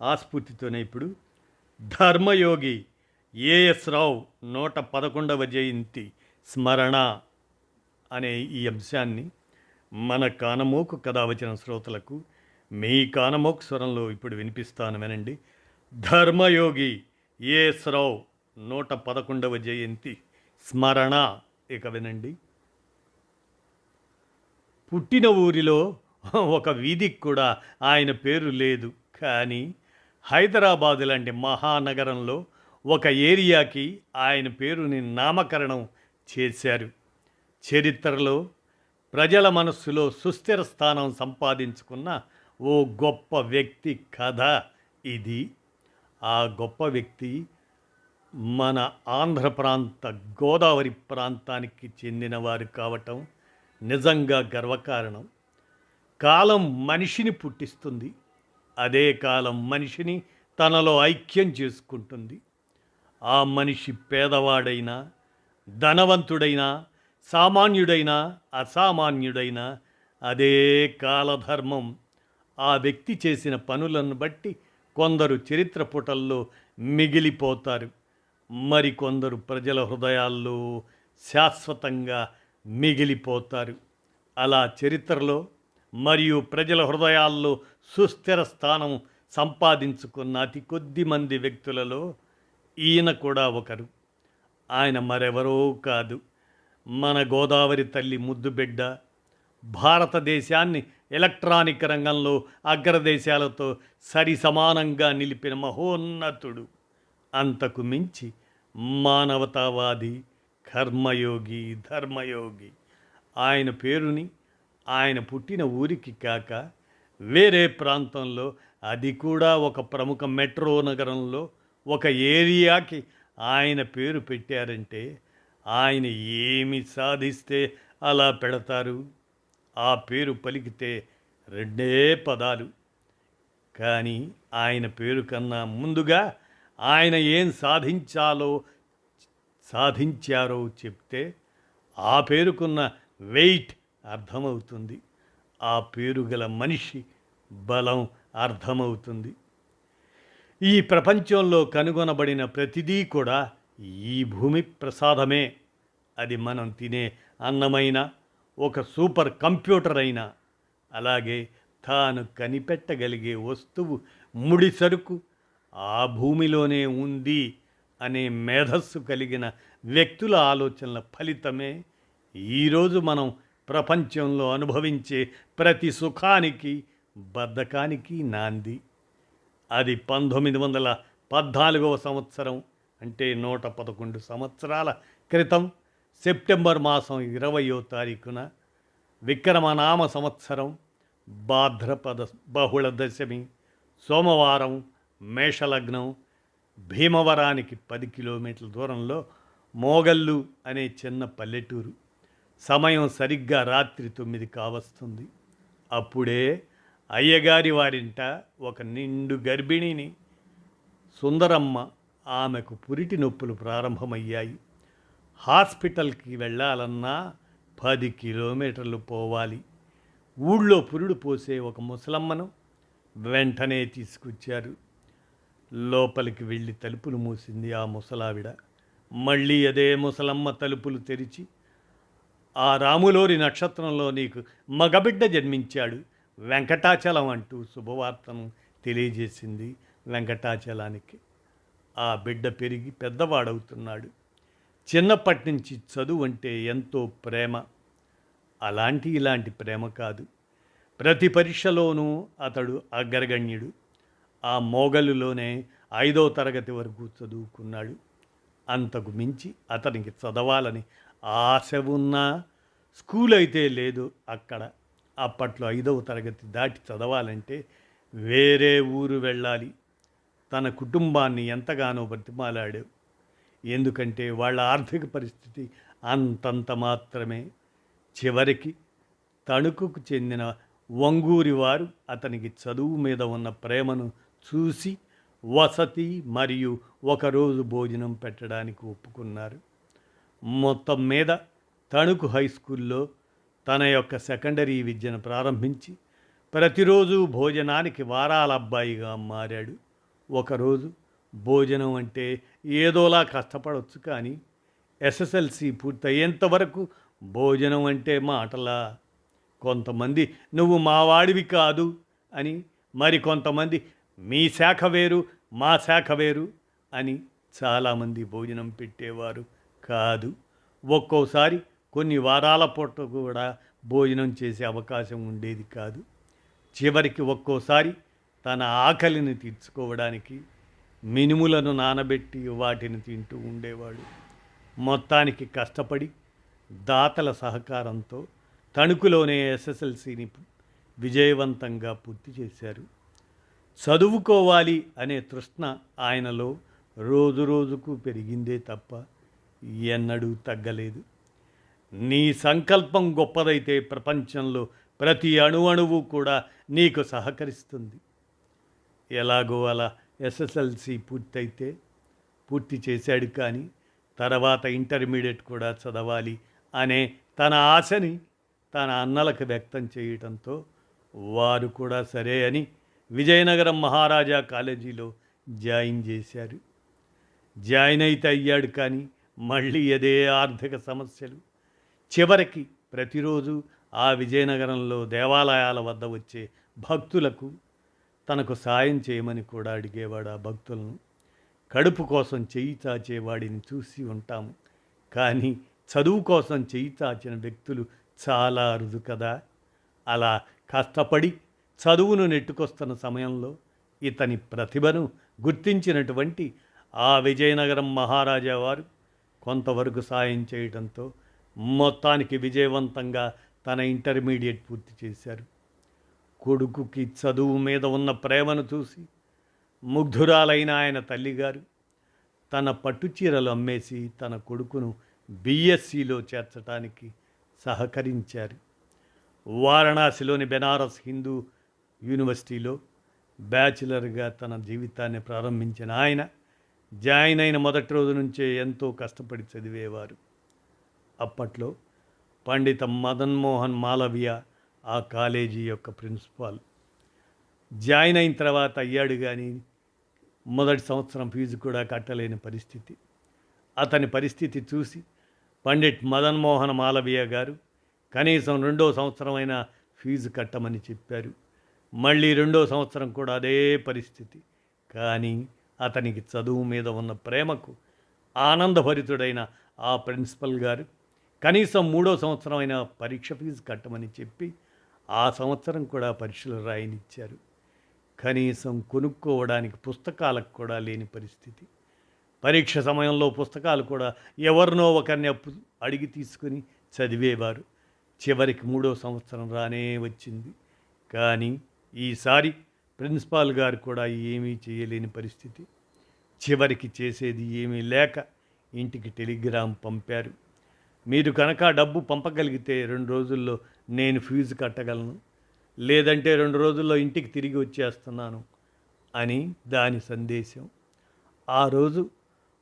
ఆస్ఫూర్తితోనే ఇప్పుడు ధర్మయోగి ఏఎస్ రావు నూట పదకొండవ జయంతి స్మరణ అనే ఈ అంశాన్ని మన కానమోకు కథ వచ్చిన శ్రోతలకు మీ కానమోకు స్వరంలో ఇప్పుడు వినిపిస్తాను వినండి. ధర్మయోగి ఏఎస్ రావు నూట పదకొండవ జయంతి స్మరణ ఇక వినండి. పుట్టిన ఊరిలో ఒక వీధికి కూడా ఆయన పేరు లేదు. కానీ హైదరాబాదు లాంటి మహానగరంలో ఒక ఏరియాకి ఆయన పేరుని నామకరణం చేశారు. చరిత్రలో ప్రజల మనస్సులో సుస్థిర స్థానం సంపాదించుకున్న ఓ గొప్ప వ్యక్తి కథ ఇది. ఆ గొప్ప వ్యక్తి మన ఆంధ్ర ప్రాంత గోదావరి ప్రాంతానికి చెందినవారు కావటం నిజంగా గర్వకారణం. కాలం మనిషిని పుట్టిస్తుంది. అదే కాలం మనిషిని తనలో ఐక్యం చేసుకుంటుంది. ఆ మనిషి పేదవాడైనా ధనవంతుడైనా సామాన్యుడైనా అసామాన్యుడైనా అదే కాలధర్మం. ఆ వ్యక్తి చేసిన పనులను బట్టి కొందరు చరిత్ర పుటల్లో మిగిలిపోతారు. మరికొందరు ప్రజల హృదయాల్లో శాశ్వతంగా మిగిలిపోతారు. అలా చరిత్రలో మరియు ప్రజల హృదయాల్లో సుస్థిర స్థానం సంపాదించుకున్న అతి కొద్ది మంది వ్యక్తులలో ఈయన కూడా ఒకరు. ఆయన మరెవరో కాదు. మన గోదావరి తల్లి ముద్దుబిడ్డ భారతదేశాన్ని ఎలక్ట్రానిక్ రంగంలో అగ్రదేశాలతో సరి సమానంగా నిలిపిన మహోన్నతుడు. అంతకు మించి మానవతావాది కర్మయోగి ధర్మయోగి. ఆయన పేరుని ఆయన పుట్టిన ఊరికి కాక వేరే ప్రాంతంలో అది కూడా ఒక ప్రముఖ మెట్రో నగరంలో ఒక ఏరియాకి ఆయన పేరు పెట్టారంటే ఆయన ఏమి సాధిస్తే అలా పెడతారు? ఆ పేరు పలికితే రెండే పదాలు. కానీ ఆయన పేరు కన్నా ముందుగా ఆయన ఏం సాధించాలో సాధించారో చెప్తే ఆ పేరుకున్న వెయిట్ అర్థమవుతుంది. ఆ పేరు గల మనిషి బలం అర్థమవుతుంది. ఈ ప్రపంచంలో కనుగొనబడిన ప్రతిదీ కూడా ఈ భూమి ప్రసాదమే. అది మనం తినే అన్నమైన ఒక సూపర్ కంప్యూటర్ అయినా అలాగే తాను కనిపెట్టగలిగే వస్తువు ముడి సరుకు ఆ భూమిలోనే ఉంది అనే మేధస్సు కలిగిన వ్యక్తుల ఆలోచనల ఫలితమే. ఈరోజు మనం ప్రపంచంలో అనుభవించే ప్రతి సుఖానికి బద్ధకానికి నాంది. అది పంతొమ్మిది వందల పద్నాలుగవ సంవత్సరం అంటే నూట పదకొండు సంవత్సరాల క్రితం సెప్టెంబర్ మాసం ఇరవయో తారీఖున విక్రమనామ సంవత్సరం భాద్రపద బహుళ దశమి సోమవారం మేషలగ్నం భీమవరానికి పది కిలోమీటర్ల దూరంలో మోగల్లు అనే చిన్న పల్లెటూరు. సమయం సరిగ్గా రాత్రి తొమ్మిది కావస్తుంది. అప్పుడే అయ్యగారి వారింట ఒక నిండు గర్భిణిని సుందరమ్మ ఆమెకు పురిటి నొప్పులు ప్రారంభమయ్యాయి. హాస్పిటల్కి వెళ్ళాలన్నా పది కిలోమీటర్లు పోవాలి. ఊళ్ళో పురుడు పోసే ఒక ముసలమ్మను వెంటనే తీసుకొచ్చారు. లోపలికి వెళ్ళి తలుపులు మూసింది ఆ ముసలావిడ. మళ్ళీ అదే ముసలమ్మ తలుపులు తెరిచి ఆ రాములోరి నక్షత్రంలో నీకు మగబిడ్డ జన్మించాడు. వెంకటాచలం అంటూ శుభవార్తను తెలియజేసింది వెంకటాచలానికి. ఆ బిడ్డ పెరిగి పెద్దవాడవుతున్నాడు. చిన్నప్పటి నుంచి చదువు అంటే ఎంతో ప్రేమ. అలాంటి ఇలాంటి ప్రేమ కాదు. ప్రతి పరీక్షలోనూ అతడు అగ్రగణ్యుడు. ఆ మోగలులోనే ఐదో తరగతి వరకు చదువుకున్నాడు. అంతకు మించి అతనికి చదవాలని ఆశ ఉన్నా స్కూల్ అయితే లేదు అక్కడ. అప్పట్లో ఐదవ తరగతి దాటి చదవాలంటే వేరే ఊరు వెళ్ళాలి. తన కుటుంబాన్ని ఎంతగానో బ్రతిమాలాడు ఎందుకంటే వాళ్ళ ఆర్థిక పరిస్థితి అంతంత మాత్రమే. చివరికి తణుకుకు చెందిన వంగూరి వారు అతనికి చదువు మీద ఉన్న ప్రేమను చూసి వసతి మరియు ఒకరోజు భోజనం పెట్టడానికి ఒప్పుకున్నారు. మొత్తం మీద తణుకు హై స్కూల్లో తన యొక్క సెకండరీ విద్యను ప్రారంభించి ప్రతిరోజు భోజనానికి వారాల అబ్బాయిగా మారాడు. ఒకరోజు భోజనం అంటే ఏదోలా కష్టపడవచ్చు కానీ ఎస్ఎస్ఎల్సి పూర్తయ్యేంత వరకు భోజనం అంటే మాటలా. కొంతమంది నువ్వు మావాడివి కాదు అని మరి కొంతమంది మీ శాఖ వేరు మా శాఖ వేరు అని చాలామంది భోజనం పెట్టేవారు. కాదు. ఒక్కోసారి కొన్ని వారాల పూట కూడా భోజనం చేసే అవకాశం ఉండేది కాదు. చివరికి ఒక్కోసారి తన ఆకలిని తీర్చుకోవడానికి మినుములను నానబెట్టి వాటిని తింటూ ఉండేవాడు. మొత్తానికి కష్టపడి దాతల సహకారంతో తణుకులోనే ఎస్ఎస్ఎల్సిని విజయవంతంగా పూర్తి చేశారు. చదువుకోవాలి అనే తృష్ణ ఆయనలో రోజు రోజుకు పెరిగిందే తప్ప ఎన్నడూ తగ్గలేదు. నీ సంకల్పం గొప్పదైతే ప్రపంచంలో ప్రతి అణువణువు కూడా నీకు సహకరిస్తుంది. ఎలాగో అలా ఎస్ఎస్ఎల్సి పూర్తయితే పూర్తి చేశాడు కానీ తర్వాత ఇంటర్మీడియట్ కూడా చదవాలి అనే తన ఆశని తన అన్నలకు వ్యక్తం చేయటంతో వారు కూడా సరే అని విజయనగరం మహారాజా కాలేజీలో జాయిన్ చేశారు. జాయిన్ అయితే అయ్యాడు కానీ మళ్ళీ అదే ఆర్థిక సమస్యలు. చివరికి ప్రతిరోజు ఆ విజయనగరంలో దేవాలయాల వద్ద వచ్చే భక్తులకు తనకు సాయం చేయమని కూడా అడిగేవాడు ఆ భక్తులను. కడుపు కోసం చెయ్యి చాచేవాడిని చూసి ఉంటాము కానీ చదువు కోసం చెయ్యి చాచిన వ్యక్తులు చాలా అరుదు కదా. అలా కష్టపడి చదువును నెట్టుకొస్తున్న సమయంలో ఇతని ప్రతిభను గుర్తించినటువంటి ఆ విజయనగరం మహారాజా వారు కొంతవరకు సాయం చేయడంతో మొత్తానికి విజయవంతంగా తన ఇంటర్మీడియట్ పూర్తి చేశారు. కొడుకుకి చదువు మీద ఉన్న ప్రేమను చూసి ముగ్ధురాలైన ఆయన తల్లిగారు తన పట్టుచీరలు అమ్మేసి తన కొడుకును బిఎస్సిలో చేర్చడానికి సహకరించారు. వారణాసిలోని బెనారస్ హిందూ యూనివర్సిటీలో బ్యాచిలర్గా తన జీవితాన్ని ప్రారంభించిన ఆయన జాయిన్ అయిన మొదటి రోజు నుంచే ఎంతో కష్టపడి చదివేవారు. అప్పట్లో పండిత మదన్మోహన్ మాలవియా ఆ కాలేజీ యొక్క ప్రిన్సిపాల్. జాయిన్ అయిన తర్వాత అయ్యాడు కానీ మొదటి సంవత్సరం ఫీజు కూడా కట్టలేని పరిస్థితి. అతని పరిస్థితి చూసి పండిట్ మదన్మోహన్ మాలవీయ గారు కనీసం రెండో సంవత్సరమైన ఫీజు కట్టమని చెప్పారు. మళ్ళీ రెండో సంవత్సరం కూడా అదే పరిస్థితి. కానీ అతనికి చదువు మీద ఉన్న ప్రేమకు ఆనందభరితుడైన ఆ ప్రిన్సిపల్ గారు కనీసం మూడో సంవత్సరమైన పరీక్ష ఫీజు కట్టమని చెప్పి ఆ సంవత్సరం కూడా పరీక్షలు రాయనిచ్చారు. కనీసం కొనుక్కోవడానికి పుస్తకాలకు కూడా లేని పరిస్థితి. పరీక్ష సమయంలో పుస్తకాలు కూడా ఎవరినో ఒకరిని అప్పు అడిగి తీసుకుని చదివేవారు. చివరికి మూడో సంవత్సరం రానే వచ్చింది. కానీ ఈసారి ప్రిన్సిపాల్ గారు కూడా ఏమీ చేయలేని పరిస్థితి. చివరికి చేసేది ఏమీ లేక ఇంటికి టెలిగ్రామ్ పంపారు. మీరు కనుక డబ్బు పంపగలిగితే రెండు రోజుల్లో నేను ఫీజు కట్టగలను. లేదంటే రెండు రోజుల్లో ఇంటికి తిరిగి వచ్చేస్తున్నాను అని దాని సందేశం. ఆ రోజు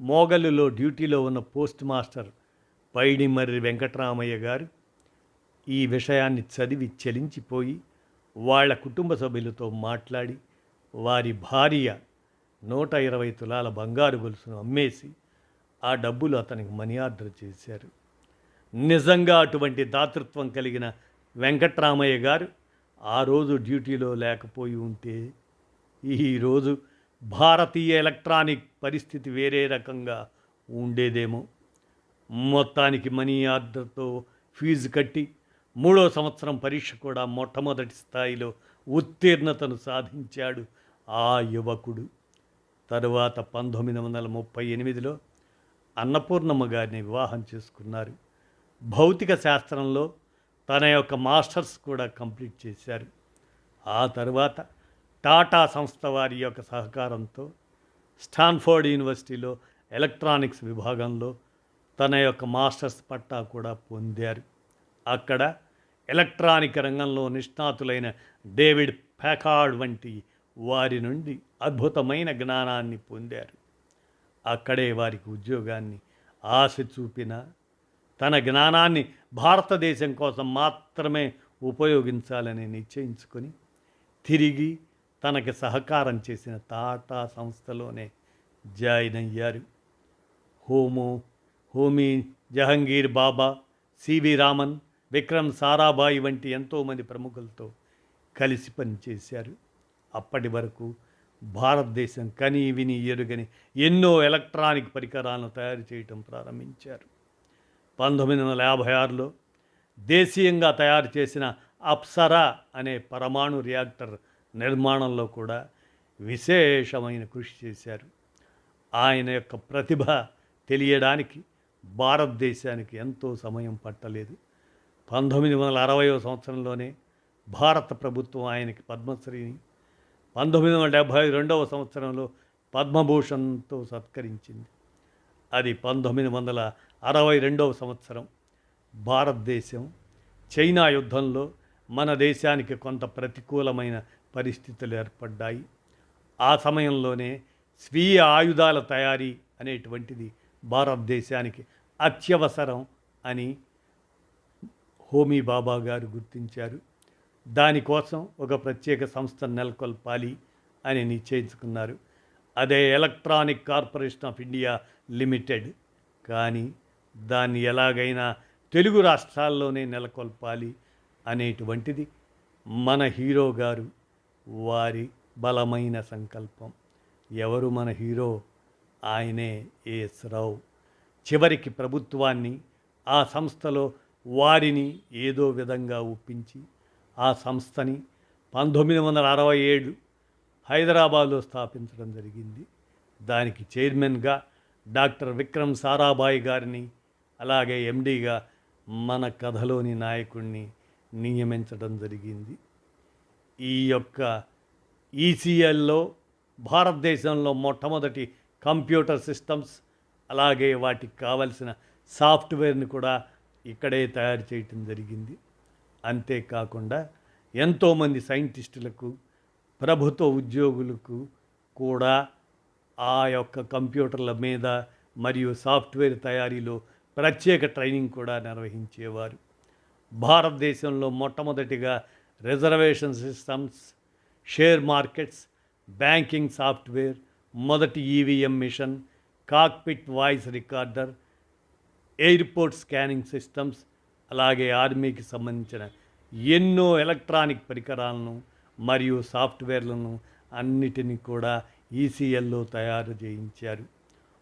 మోగలులో డ్యూటీలో ఉన్న పోస్ట్ మాస్టర్ పైడిమర్రి వెంకటరామయ్య గారు ఈ విషయాన్ని చదివి చలించిపోయి వాళ్ళ కుటుంబ సభ్యులతో మాట్లాడి వారి భార్య నూట ఇరవై తులాల బంగారు గొలుసును అమ్మేసి ఆ డబ్బులు అతనికి మనీ ఆర్డర్ చేశారు. నిజంగా అటువంటి దాతృత్వం కలిగిన వెంకట్రామయ్య గారు ఆ రోజు డ్యూటీలో లేకపోయి ఉంటే ఈరోజు భారతీయ ఎలక్ట్రానిక్ పరిస్థితి వేరే రకంగా ఉండేదేమో. మొత్తానికి మనీ ఆర్డర్తో ఫీజు కట్టి మూడో సంవత్సరం పరీక్ష కూడా మొట్టమొదటి స్థాయిలో ఉత్తీర్ణతను సాధించాడు ఆ యువకుడు. తరువాత పంతొమ్మిది వందల ముప్పై ఎనిమిదిలో అన్నపూర్ణమ్మ గారిని వివాహం చేసుకున్నారు. భౌతిక శాస్త్రంలో తన యొక్క మాస్టర్స్ కూడా కంప్లీట్ చేశారు. ఆ తర్వాత టాటా సంస్థ వారి యొక్క సహకారంతో స్టాన్ఫోర్డ్ యూనివర్సిటీలో ఎలక్ట్రానిక్స్ విభాగంలో తన యొక్క మాస్టర్స్ పట్టా కూడా పొందారు. అక్కడ ఎలక్ట్రానిక్ రంగంలో నిష్ణాతులైన డేవిడ్ ప్యాకార్డ్ వంటి వారి నుండి అద్భుతమైన జ్ఞానాన్ని పొందారు. అక్కడే వారికి ఉద్యోగాన్ని ఆశ చూపిన తన జ్ఞానాన్ని భారతదేశం కోసం మాత్రమే ఉపయోగించాలని నిశ్చయించుకొని తిరిగి తనకి సహకారం చేసిన టాటా సంస్థలోనే జాయిన్ అయ్యారు. హోమో హోమీ జహంగీర్ బాబా సివి రామన్ విక్రమ్ సారాభాయి వంటి ఎంతోమంది ప్రముఖులతో కలిసి పనిచేశారు. అప్పటి వరకు భారతదేశం కని విని ఎరుగని ఎన్నో ఎలక్ట్రానిక్ పరికరాలను తయారు చేయటం ప్రారంభించారు. పంతొమ్మిది వందల యాభై ఆరులో దేశీయంగా తయారు చేసిన అప్సరా అనే పరమాణు రియాక్టర్ నిర్మాణంలో కూడా విశేషమైన కృషి చేశారు. ఆయన యొక్క ప్రతిభ తెలియడానికి భారతదేశానికి ఎంతో సమయం పట్టలేదు. పంతొమ్మిది వందల అరవయో సంవత్సరంలోనే భారత ప్రభుత్వం ఆయనకి పద్మశ్రీని పంతొమ్మిది వందల డెబ్భై రెండవ సంవత్సరంలో పద్మభూషణ్తో సత్కరించింది. అది పంతొమ్మిది వందల అరవై రెండవ సంవత్సరం. భారతదేశం చైనా యుద్ధంలో మన దేశానికి కొంత ప్రతికూలమైన పరిస్థితులు ఏర్పడ్డాయి. ఆ సమయంలోనే స్వీయ ఆయుధాల తయారీ అనేటువంటిది భారతదేశానికి అత్యవసరం అని హోమీ బాబా గారు గుర్తించారు. దానికోసం ఒక ప్రత్యేక సంస్థ నెలకొల్పాలి అని నిశ్చయించుకున్నారు. అదే electronic corporation of India limited. కానీ దాన్ని ఎలాగైనా తెలుగు రాష్ట్రాల్లోనే నెలకొల్పాలి అనేటువంటిది మన హీరో గారు వారి బలమైన సంకల్పం. ఎవరు మన హీరో? ఆయనే ఏఎస్ రావు. చివరికి ప్రభుత్వాన్ని ఆ సంస్థలో వారిని ఏదో విధంగా ఒప్పించి ఆ సంస్థని పంతొమ్మిది వందల అరవై ఏడు హైదరాబాద్లో స్థాపించడం జరిగింది. దానికి చైర్మన్గా డాక్టర్ విక్రమ్ సారాభాయ్ గారిని అలాగే ఎండీగా మన కథలోని నాయకుడిని నియమించడం జరిగింది. ఈ యొక్క ఈసీఎల్లో భారతదేశంలో మొట్టమొదటి కంప్యూటర్ సిస్టమ్స్ అలాగే వాటికి కావలసిన సాఫ్ట్వేర్ని కూడా ఇక్కడే తయారు చేయటం జరిగింది. అంతేకాకుండా ఎంతోమంది సైంటిస్టులకు ప్రభుత్వ ఉద్యోగులకు కూడా ఆ యొక్క కంప్యూటర్ల మీద మరియు సాఫ్ట్వేర్ తయారీలో ప్రత్యేక ట్రైనింగ్ కూడా నిర్వహించేవారు. భారతదేశంలో మొట్టమొదటిగా reservation systems share markets banking software మొదటి EVM machine cockpit voice recorder airport scanning systems అలాగే ఆర్మీకి సంబంధించిన ఎన్నో ఎలక్ట్రానిక్ పరికరాలను మరియు సాఫ్ట్వేర్లను అన్నిటినీ కూడా ఈసీఎల్లో తయారు చేయించారు.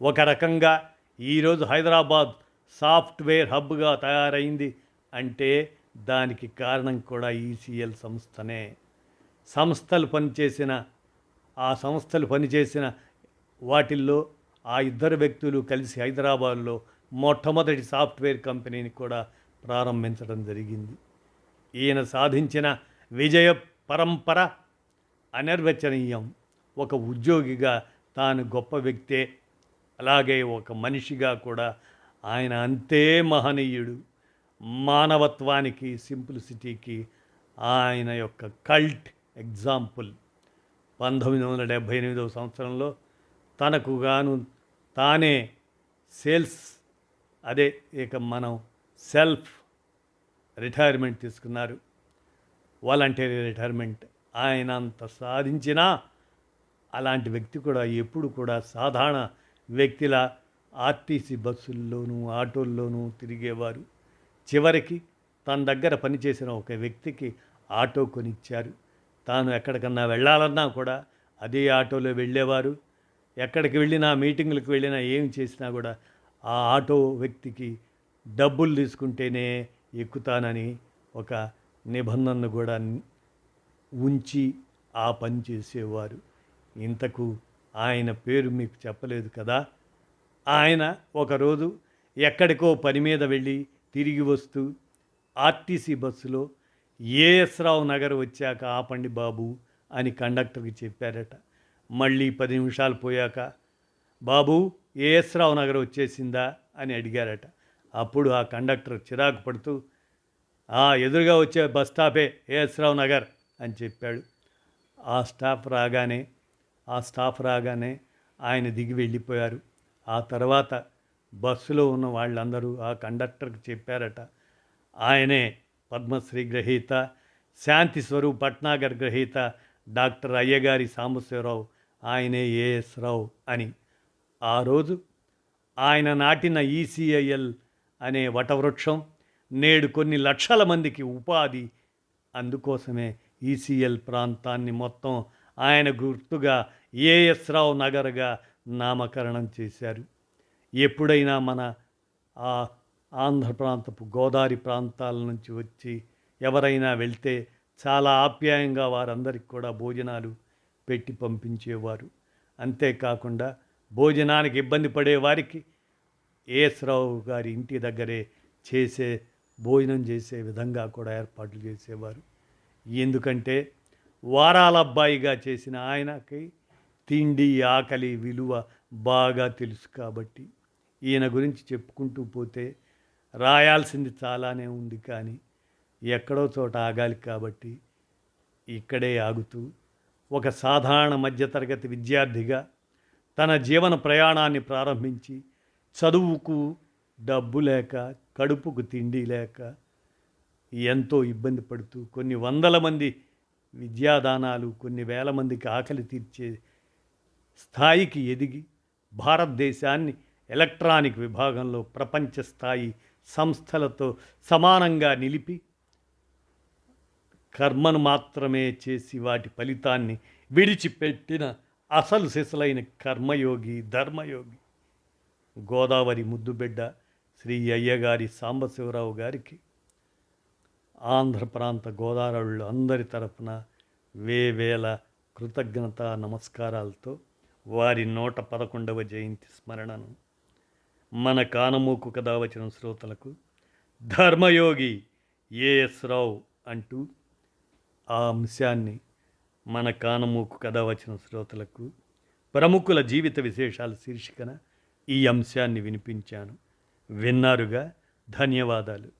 ఒక రకంగా ఈరోజు హైదరాబాద్ సాఫ్ట్వేర్ హబ్గా తయారైంది అంటే దానికి కారణం కూడా ఈసీఎల్ సంస్థనే. సంస్థలు పనిచేసిన ఆ సంస్థలు పనిచేసిన వాటిల్లో ఆ ఇద్దరు వ్యక్తులు కలిసి హైదరాబాద్లో మొట్టమొదటి సాఫ్ట్వేర్ కంపెనీని కూడా ప్రారంభించడం జరిగింది. ఈయన సాధించిన విజయ పరంపర అనిర్వచనీయం. ఒక ఉద్యోగిగా తాను గొప్ప వ్యక్తే అలాగే ఒక మనిషిగా కూడా ఆయన అంతే మహనీయుడు. మానవత్వానికి సింప్లిసిటీకి ఆయన యొక్క కల్ట్ ఎగ్జాంపుల్. పంతొమ్మిది వందల డెబ్భై ఎనిమిదవ సంవత్సరంలో తనకు గాను తానే సేల్స్ అదే ఇక మనం సెల్ఫ్ రిటైర్మెంట్ తీసుకున్నారు. వాలంటీర్ రిటైర్మెంట్ ఆయన అంత సాధించినా అలాంటి వ్యక్తి కూడా ఎప్పుడు కూడా సాధారణ వ్యక్తిలా ఆర్టీసీ బస్సుల్లోనూ ఆటోల్లోనూ తిరిగేవారు. చివరికి తన దగ్గర పనిచేసిన ఒక వ్యక్తికి ఆటో కొనిచ్చారు. తాను ఎక్కడికన్నా వెళ్ళాలన్నా కూడా అదే ఆటోలో వెళ్ళేవారు. ఎక్కడికి వెళ్ళినా మీటింగులకు వెళ్ళినా ఏం చేసినా కూడా ఆ ఆటో వ్యక్తికి డబ్బులు తీసుకుంటేనే ఎక్కుతానని ఒక నిబంధనను కూడా ఉంచి ఆ పని చేసేవారు. ఇంతకు ఆయన పేరు మీకు చెప్పలేదు కదా? ఆయన ఒకరోజు ఎక్కడికో పని మీద వెళ్ళి తిరిగి వస్తూ ఆర్టీసీ బస్సులో ఏఎస్ రావు నగర్ వచ్చాక ఆపండి బాబు అని కండక్టర్కి చెప్పారట. మళ్ళీ పది నిమిషాలు పోయాక బాబు ఏఎస్ రావు నగర్ వచ్చేసిందా అని అడిగారట. అప్పుడు ఆ కండక్టర్ చిరాకు పడుతూ ఆ ఎదురుగా వచ్చే బస్ స్టాపే ఏఎస్ రావు నగర్ అని చెప్పాడు. ఆ స్టాఫ్ రాగానే ఆ స్టాఫ్ రాగానే ఆయన దిగి వెళ్ళిపోయారు. ఆ తర్వాత బస్సులో ఉన్న వాళ్ళందరూ ఆ కండక్టర్కి చెప్పారట ఆయనే పద్మశ్రీ గ్రహీత శాంతి స్వరూప్ భట్నాగర్ గ్రహీత డాక్టర్ అయ్యగారి సాంబశివరావు ఆయనే ఏఎస్ రావు అని. ఆ రోజు ఆయన నాటిన ఈసీఐఎల్ అనే వటవృక్షం నేడు కొన్ని లక్షల మందికి ఉపాధి అందుకోసమే ఈసీఎల్ ప్రాంతాన్ని మొత్తం ఆయన గుర్తుగా ఏఎస్ రావు నగర్గా నామకరణం చేశారు. ఎప్పుడైనా మన ఆ ఆంధ్ర ప్రాంతపు గోదావరి ప్రాంతాల నుంచి వచ్చి ఎవరైనా వెళ్తే చాలా ఆప్యాయంగా వారందరికి కూడా భోజనాలు పెట్టి పంపించేవారు. అంతేకాకుండా భోజనానికి ఇబ్బంది పడేవారికి వారికి గారి ఇంటి దగ్గరే చేసే భోజనం చేసే విధంగా కూడా ఏర్పాట్లు చేసేవారు. ఎందుకంటే వారాల అబ్బాయిగా చేసిన ఆయనకి తిండి ఆకలి విలువ బాగా తెలుసు కాబట్టి ఈయన గురించి చెప్పుకుంటూ పోతే రాయాల్సింది చాలానే ఉంది కానీ ఎక్కడో చోట ఆగాలి కాబట్టి ఇక్కడే ఆగుతూ ఒక సాధారణ మధ్యతరగతి విద్యార్థిగా తన జీవన ప్రయాణాన్ని ప్రారంభించి చదువుకు డబ్బు లేక కడుపుకు తిండి లేక ఎంతో ఇబ్బంది పడుతూ కొన్ని వందల మంది విద్యాదానాలు కొన్ని వేల మందికి ఆకలి తీర్చే స్థాయికి ఎదిగి భారతదేశాన్ని ఎలక్ట్రానిక్ విభాగంలో ప్రపంచ స్థాయి సంస్థలతో సమానంగా నిలిపి కర్మను మాత్రమే చేసి వాటి ఫలితాన్ని విడిచిపెట్టిన అసలు సిసలైన కర్మయోగి ధర్మయోగి. గోదావరి ముద్దుబిడ్డ శ్రీ అయ్యగారి సాంబశివరావు గారికి ఆంధ్ర ప్రాంత గోదావరులు అందరి తరపున వేవేల కృతజ్ఞత నమస్కారాలతో వారి నూట పదకొండవ జయంతి స్మరణను మన కానమూకు కథ వచ్చిన శ్రోతలకు ధర్మయోగి ఏఎస్ రావు అంటూ ఆ అంశాన్ని మన కానమూకు కథ వచ్చిన శ్రోతలకు ప్రముఖుల జీవిత విశేషాల శీర్షికన ఈ అంశాన్ని వినిపించాను. విన్నారుగా ధన్యవాదాలు.